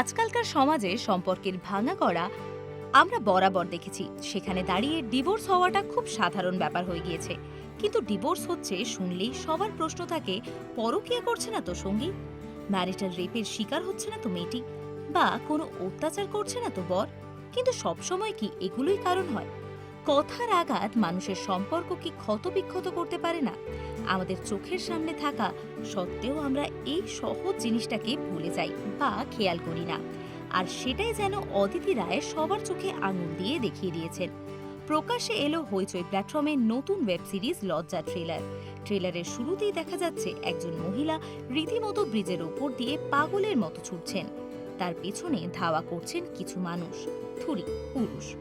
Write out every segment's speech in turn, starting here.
আজকালকার সমাজে সম্পর্কের ভাঙা করা আমরা বরাবর দেখেছি। সেখানে দাঁড়িয়ে ডিভোর্স হওয়াটা খুব সাধারণ ব্যাপার হয়ে গিয়েছে। কিন্তু ডিভোর্স হচ্ছে শুনলেই সবার প্রশ্ন থাকে, পরকীয়া করছে না তো সঙ্গী? ম্যারিটাল রেপের শিকার হচ্ছে না তো মেয়েটি? বা কোনো অত্যাচার করছে না তো বর? কিন্তু সবসময় কি এগুলোই কারণ হয়? কথার আঘাত মানুষের সম্পর্ক কি ক্ষতবিক্ষত করতে পারে না। আমাদের চোখের সামনে থাকা সত্ত্বেও আমরা এই সহজ জিনিসটাকে ভুলে যাই বা খেয়াল করি না। আর সেটাই যেন অদিতি রায় সবার চোখে আঙুল দিয়ে দেখিয়ে দিয়েছেন। প্রকাশ্যে এলো হইচই প্ল্যাটফর্মে নতুন ওয়েব সিরিজ লজ্জা ট্রেলার। ট্রেলারের শুরুতেই দেখা যাচ্ছে একজন মহিলা রীতিমতো ব্রিজের ওপর দিয়ে পাগলের মতো ছুটছেন। তার পেছনে ধাওয়া করছেন কিছু মানুষ। থুরি, পুরুষ।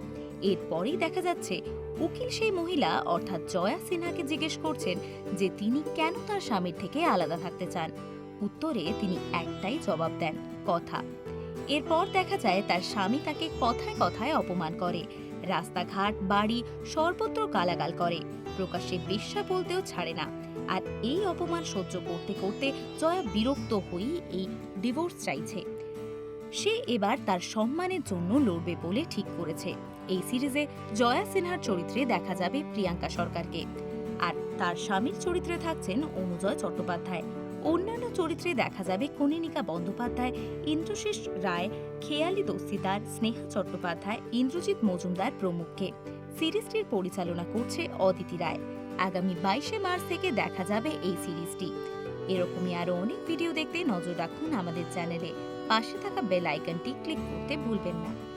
এরপরেই দেখা যাচ্ছে উকিল সেই মহিলা, অর্থাৎ জয়া সিনহাকে জিজ্ঞেস করছেন যে তিনি কেন তার স্বামীর থেকে আলাদা থাকতে চান। উত্তরে তিনি একটাই জবাব দেন, কথা। এরপর দেখা যায় তার স্বামী তাকে কথায় কথায় অপমান করে, রাস্তাঘাট, বাড়ি, সর্বত্র গালাগাল করে, প্রকাশ্যে বেশ্যা বলতেও ছাড়ে না। আর এই অপমান সহ্য করতে করতে জয়া বিরক্ত হয়েই এই ডিভোর্স চাইছে। সে এবার তার সম্মানের জন্য লড়বে বলে ঠিক করেছে। এই সিরিজে জয়া সিনহার চরিত্রে দেখা যাবে প্রিয়াঙ্কা সরকারকে। আর তার স্বামীর চরিত্রে থাকছেন অনুজয় চট্টোপাধ্যায়। অন্যান্য চরিত্রে দেখা যাবে কনিনিকা বন্দ্যোপাধ্যায়, ইন্দ্রশেষ রায়, খেয়ালি দস্তিদার স্নেহা চট্টোপাধ্যায়, ইন্দ্রজিৎ মজুমদার প্রমুখকে। সিরিজটির পরিচালনা করছে অদিতি রায়। আগামী বাইশে মার্চ থেকে দেখা যাবে এই সিরিজটি। এরকমই আরও অনেক ভিডিও দেখতে নজর রাখুন আমাদের চ্যানেলে। পাশে থাকা বেল আইকনটি ক্লিক করতে ভুলবেন না।